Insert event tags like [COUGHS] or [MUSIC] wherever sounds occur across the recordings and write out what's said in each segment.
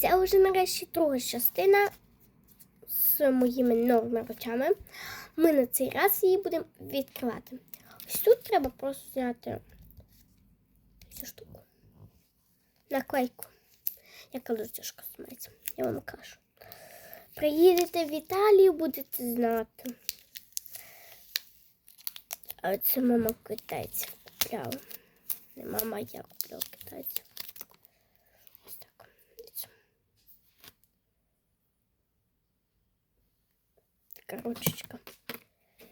це вже нарешті друга частина з моїми новими речами. Ми на цей раз її будемо відкривати. Ось тут треба просто зняти цю штуку. Наклейку, яка дуже тяжко знімається. Я вам кажу. Приїдете в Італію, будете знати. А це мама китайців купляла. Не мама, я купляла китайців. Ось так. Дивіться. Така ручечка.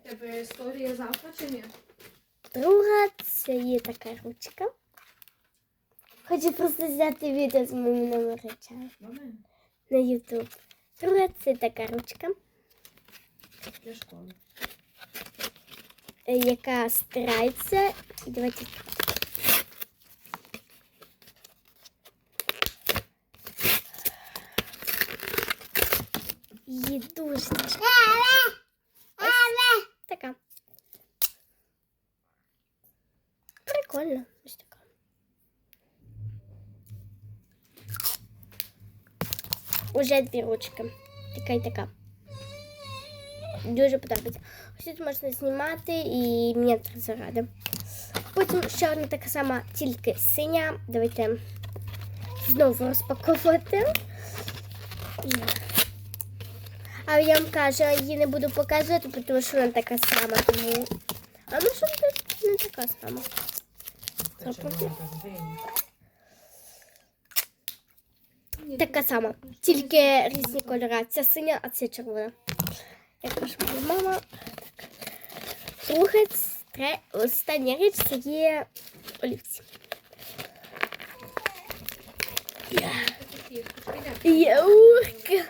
Тебе історія завтра чи ні? Друга це є така ручка. Хочу просто взяти відео з моїми речами на YouTube. Друга це така ручка, Для школи. е, яка стирається. Давайте Її дуже тяжко. Ось така. Прикольно. Ось така. Уже дві ручки. Така і така. Дуже подобається. Ось тут можна знімати і міняти заради. Потім ще одна така сама, тільки синя. Давайте знову розпаковувати. А я вам кажу, її не буду показувати, тому що вона така сама. Тому... А ну що не така сама. Така сама. Тільки різні кольори. Ця синя, а ця червона. Я кажу, мама. Так. Друге, тре- остання річ це є олівці. Я. Яурка.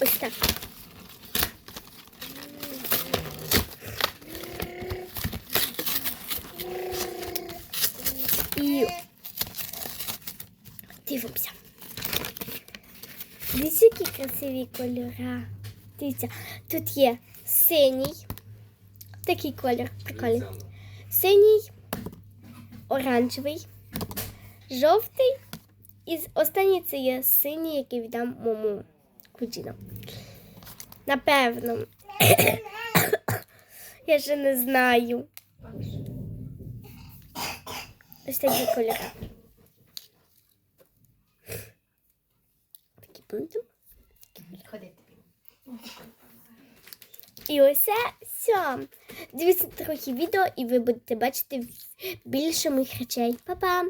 Ось так. І дивимося. Дивіться, які красиві кольори. Дивіться, тут є синій. Такий колір. Прикольний. Синій, оранжевий, жовтий. І останній це є синій, який віддам моєму кузіну. Напевно. [COUGHS] Я ще не знаю. Ось такі кольори. Пункти. І ось все. Дивіться трохи відео, і ви будете бачити більше моїх речей. Па-па!